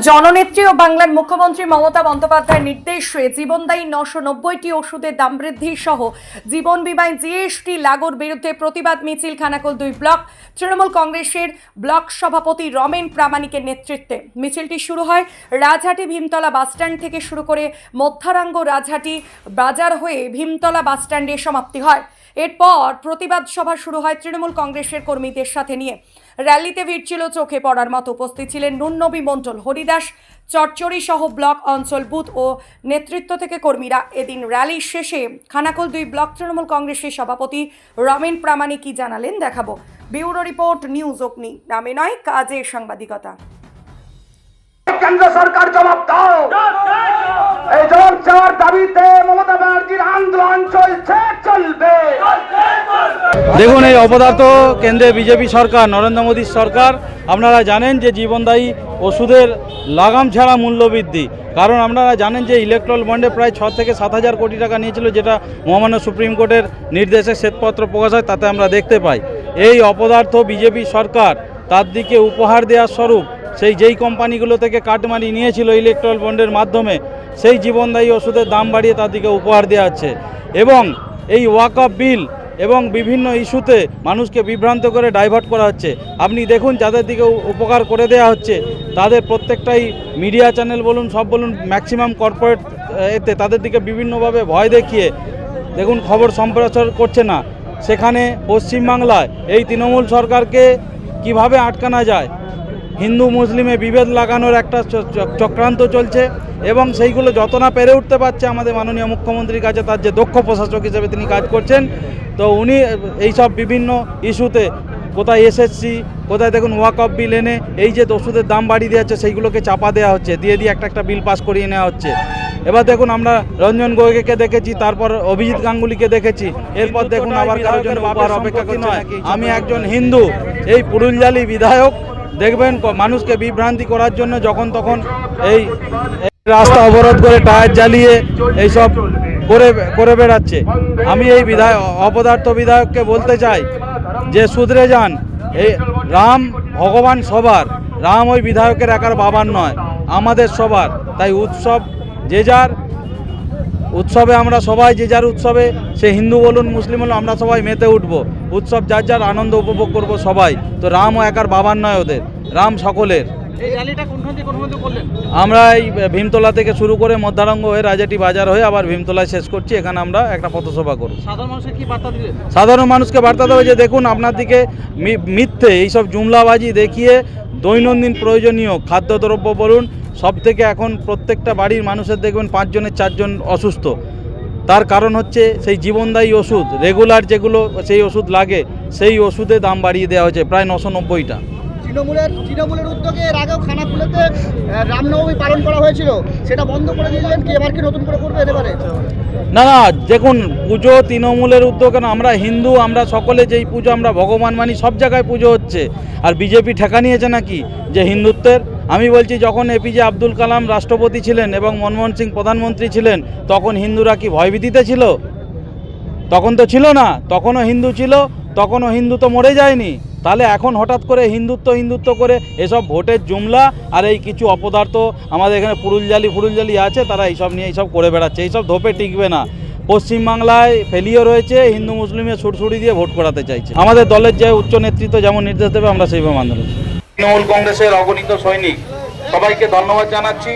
জননেত্রী ও বাংলার মুখ্যমন্ত্রী মমতা বন্দ্যোপাধ্যায়ের নির্দেশে জীবনদায়ী নশো নব্বইটি ওষুধের দাম বৃদ্ধি সহ জীবন বিমায় জিএসটি লাগুর বিরুদ্ধে প্রতিবাদ মিছিল খানাকুল দুই ব্লক। তৃণমূল কংগ্রেসের ব্লক সভাপতি রমেন প্রামাণিকের নেতৃত্বে মিছিলটি শুরু হয়। রাজহাটি ভীমতলা বাসস্ট্যান্ড থেকে শুরু করে মধ্যারাঙ্গ রাজহাটি বাজার হয়ে ভীমতলা বাসস্ট্যান্ডে সমাপ্তি হয়। এরপর প্রতিবাদ সভা শুরু হয় তৃণমূল কংগ্রেসের কর্মীদের সাথে নিয়ে। র্যালিতে ভিড় ছিল, চোখে পড়ার মতো উপস্থিত ছিলেন নুন্নবী মণ্ডল, হরিদাস চচ্চড়ি সহ ব্লক অঞ্চল বুথ ও নেতৃত্ব থেকে কর্মীরা। এদিন র্যালি শেষে খানাকুল দুই ব্লক তৃণমূল কংগ্রেসের সভাপতি রমেন প্রামাণিক কি জানালেন দেখাবো। ব্যুরো রিপোর্ট, নিউজ অগ্নি, নামে নয়, কাজে সাংবাদিকতা। কেন্দ্র সরকার জবাব দাও। এই দাবিতে মমতা ব্যানার্জির আন্দোলন চলছে। দেখুন, এই অপদার্থ কেন্দ্রে বিজেপি সরকার, নরেন্দ্র মোদীর সরকার, আপনারা জানেন যে জীবনদায়ী ওষুধের লাগাম ছাড়া মূল্যবৃদ্ধি। কারণ আপনারা জানেন যে ইলেকট্রল বন্ডে প্রায় ছ থেকে সাত হাজার কোটি টাকা নিয়েছিল, যেটা মহামান্য সুপ্রিম কোর্টের নির্দেশে শ্বেতপত্র প্রকাশ হয়, তাতে আমরা দেখতে পাই। এই অপদার্থ বিজেপি সরকার তার দিকে উপহার দেওয়ার স্বরূপ, সেই যেই কোম্পানিগুলো থেকে কাটমানি নিয়েছিল ইলেকট্রাল বন্ডের মাধ্যমে, সেই জীবনদায়ী ওষুধের দাম বাড়িয়ে তার দিকে উপহার দেওয়া হচ্ছে। এবং এই ওয়াক বিল এবং বিভিন্ন ইস্যুতে মানুষকে বিভ্রান্ত করে ডাইভার্ট করা হচ্ছে। আপনি দেখুন, যাদের দিকে উপকার করে দেয়া হচ্ছে, তাদের প্রত্যেকটাই মিডিয়া চ্যানেল বলুন, সব বলুন, ম্যাক্সিমাম কর্পোরেট এতে তাদের দিকে বিভিন্নভাবে ভয় দেখিয়ে, দেখুন, খবর সম্প্রচার করছে না। সেখানে পশ্চিমবাংলায় এই তৃণমূল সরকারকে কীভাবে আটকানো যায়? হিন্দু মুসলিমে বিভেদ লাগানোর একটা চক্রান্ত চলছে এবং সেইগুলো যত না পেরে উঠতে পারছে আমাদের মাননীয় মুখ্যমন্ত্রীর কাছে, তার যে দক্ষ প্রশাসক হিসেবে তিনি কাজ করছেন, তো উনি এইসব বিভিন্ন ইস্যুতে কোথায় এসএসসি, কোথায় দেখুন ওয়াক অফ বিল এনে এই যে ওষুধের দাম বাড়িয়ে দেওয়া হচ্ছে, সেইগুলোকে চাপা দেওয়া হচ্ছে, দিয়ে দিয়ে একটা একটা বিল পাস করিয়ে নেওয়া হচ্ছে। এবার দেখুন আমরা রঞ্জন গোগোইকে দেখেছি, তারপর অভিজিৎ গাঙ্গুলিকে দেখেছি, এরপর দেখুন আবার কারোর জন্য অপেক্ষা আমি একজন হিন্দু, এই পুরুলজালি বিধায়ক দেখবেন মানুষকে বিভ্রান্তি করার জন্য যখন তখন এই রাস্তা অবরোধ করে টায়ার জ্বালিয়ে এইসব করে করে বেড়াচ্ছে। আমি এই বিধায়ক অপদার্থ বিধায়ককে বলতে চাই যে শুধরে যান। এই রাম ভগবান সবার। রাম ওই বিধায়কের একার বাবার নয়, আমাদের সবার। তাই উৎসব যে যার, উৎসবে আমরা সবাই যে যার উৎসবে, সে হিন্দু বলুন, মুসলিম বলুন, আমরা সবাই মেতে উঠবো। উৎসব যার যার আনন্দ উপভোগ করব সবাই। তো রামও একার বাবার নয় ওদের। রাম সকলের। আমরা এই ভীমতলা থেকে শুরু করে মধ্যারঙ্গ হয়ে রাজাটি বাজার হয়ে আবার ভীমতলায় শেষ করছি। এখানে আমরা একটা পথসভা করব। সাধারণ মানুষকে বার্তা দেবে যে দেখুন আপনার দিকে মিথ্যে এইসব জুমলাবাজি দেখিয়ে দৈনন্দিন প্রয়োজনীয় খাদ্যদ্রব্য বলুন সব থেকে এখন প্রত্যেকটা বাড়ির মানুষের দেখবেন পাঁচজনের চারজন অসুস্থ। তার কারণ হচ্ছে সেই জীবনদায়ী ওষুধ রেগুলার যেগুলো সেই ওষুধ লাগে সেই ওষুধে দাম বাড়িয়ে দেওয়া হয়েছে প্রায় নশো নব্বইটা। তৃণমূলের তৃণমূলের উদ্যোগে এর আগেও খানাকুলেতে রামনবমী পালন করা হয়েছিল। সেটা বন্ধ করে দিলেন কি এবার কি নতুন করে করবে এবারে না না দেখুন পুজো তৃণমূলের উদ্যোগ আমরা হিন্দু আমরা সকলে যেই পুজো আমরা ভগবান মানি সব জায়গায় পুজো হচ্ছে। আর বিজেপি ঠেকা নিয়েছে নাকি যে হিন্দুত্বের? আমি বলছি, যখন এপিজে আব্দুল কালাম রাষ্ট্রপতি ছিলেন এবং মনমোহন সিং প্রধানমন্ত্রী ছিলেন, তখন হিন্দুরা কি ভয়ভীতিতে ছিল? তখন তো ছিল না, তখনও হিন্দু ছিল, তখনও হিন্দু তো মরে যায়নি। তাহলে এখন হঠাৎ করে হিন্দুত্ব হিন্দুত্ব করে এসব ভোটের জুমলা আর এই কিছু অপদার্থ আমাদের এখানে পুরুলজালি, ফুরুলজালি আছে, তারা এইসব নিয়ে এইসব করে বেড়াচ্ছে, এইসব ধোপে টিকবে না। পশ্চিমবাংলায় ফেলিও রয়েছে, হিন্দু মুসলিমের সুরসুরি দিয়ে ভোট করাতে চাইছে। আমাদের দলের যে উচ্চ নেতৃত্ব যেমন নির্দেশ দেবে, আমরা সেইভাবে পারি তৃণমূল কংগ্রেসের অগণিত সৈনিক। সবাইকে ধন্যবাদ জানাচ্ছি।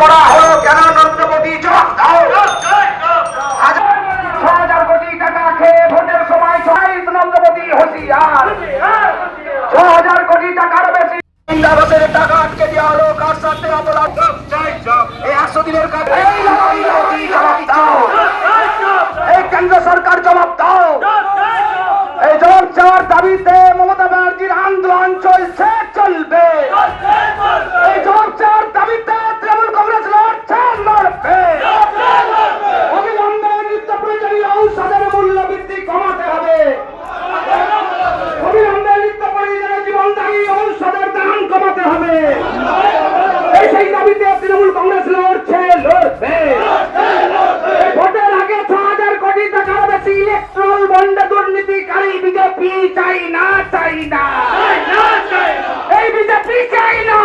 করা হলো কেন? বিজেপি চাই না চাই না। এই বিজেপি চাই না।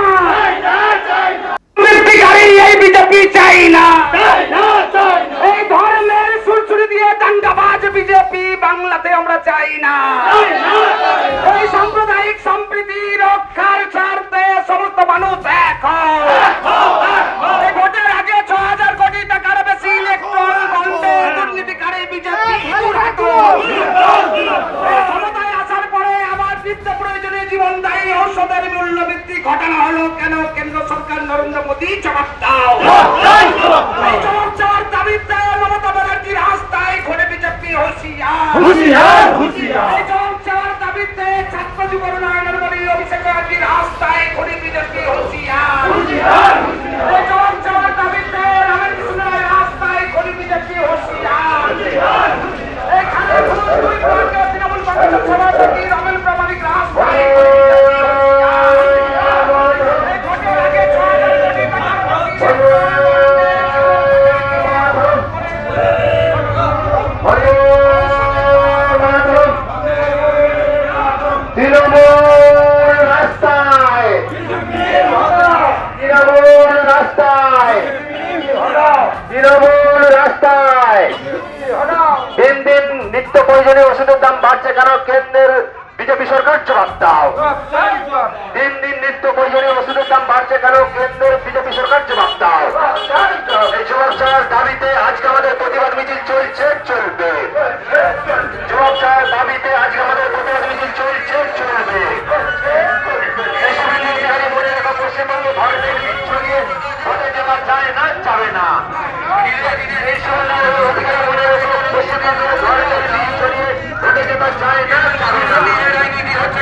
এই বিজেপি চাই না। দাও তৃণমূল রাস্তায়। তৃণমূল রাস্তায়। তৃণমূল রাস্তায়। দিন দিন নিত্য প্রয়োজনীয় ওষুধের দাম বাড়ছে কেন কেন্দ্রের বিজেপি সরকার জবাব দিন দিন নিত্য প্রয়োজনীয় ওষুধের দাম বাড়ছে কেন কেন্দ্রের বিজেপি দাবিতে আজকে আমাদের প্রতিবাদ মিছিল চলছে, চলবে। যুবক সাহেব দাবিতে আজকে আমাদের প্রতিবাদ মিছিল চলছে, চলবে। মনে রাখা, পশ্চিমবঙ্গে, ভারতের লিগ চলিয়ে ভোটে যাওয়া যায় না, যাবে না এই সরকার অধিকার মনে রাখা পশ্চিমবঙ্গে ভারতের লিগ ছড়িয়ে ভোটে দেওয়া যায় না যাবে না রাজনীতি হচ্ছে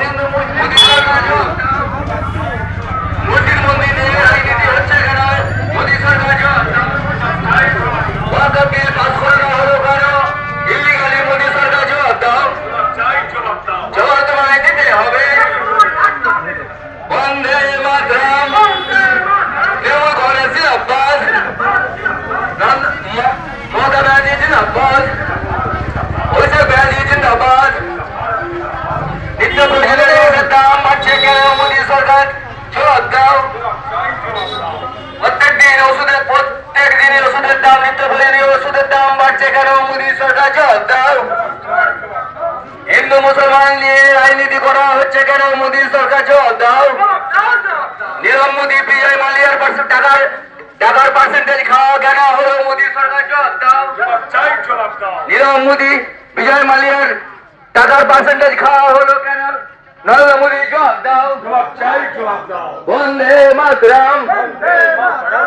হিন্দু মুসলিম মুসলিম মন্দির নিয়ে রাজনীতি হচ্ছে কেন মোদী সরকার ওয়াকফ বিল পাস করানো হলো কেন ইল্লিগালি মোদী সরকার জবাব দাও জবাব তোমায় দিতে হবে বন্দে মাতরম তৃণমূল কংগ্রেসের আব্বাস মমতা ব্যানার্জি জিন্দাবাদ অভিষেক ব্যানার্জি জিন্দাবাদ নিত্য প্রয়োজনীয় ওষুধের দাম বাড়ছে কেন মোদী সরকার জবাব দাও প্রত্যেক দিন ওষুধের প্রত্যেক দিনের ওষুধের দাম নিত্য প্রয়োজনীয় ওষুধের দাম বাড়ছে কেন? মোদী সরকার জবাব দাও। হিন্দু মুসলমান নিয়ে রাজনীতি করা হচ্ছে কেন? মোদী সরকার জবাব দাও। নীরব মোদী বিজয় মালিয়ার টাকার টাকার পার্সেন্টেজ খাওয়া কেন হলো? মোদী সরকার জবাব দাও। নীরব মোদী বিজয় মালিয়ার টাকার পার্সেন্টেজ খাওয়া হলো কেন? নরেন্দ্র মোদী জবাব দাও বন্দে মাতরম।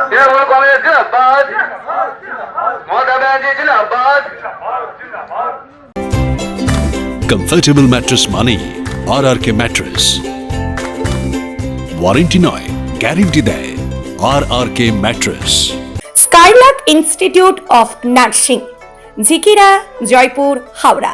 তৃণমূল কংগ্রেস জিন্দাবাদ? মমতা ব্যানার্জি জিন্দাবাদ। কমফর্টেবল ম্যাট্রেস মানেই R R K mattress warranty নয় গ্যারেন্টি দেয় R R K mattress Skylark institute of nursing Jhikira Joypur Howrah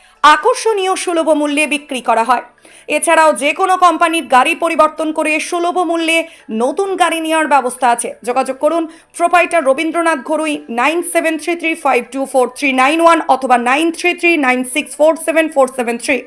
আকর্ষণীয় সুলভ মূল্যে বিক্রি করা হয়। এছাড়াও যে কোনো কোম্পানির গাড়ি পরিবর্তন করে সুলভ মূল্যে নতুন গাড়ি নেওয়ার ব্যবস্থা আছে। যোগাযোগ করুন proprietor Rabindranath Gharui nine seven three three five two four three nine one অথবা nine three three nine six four seven four seven three.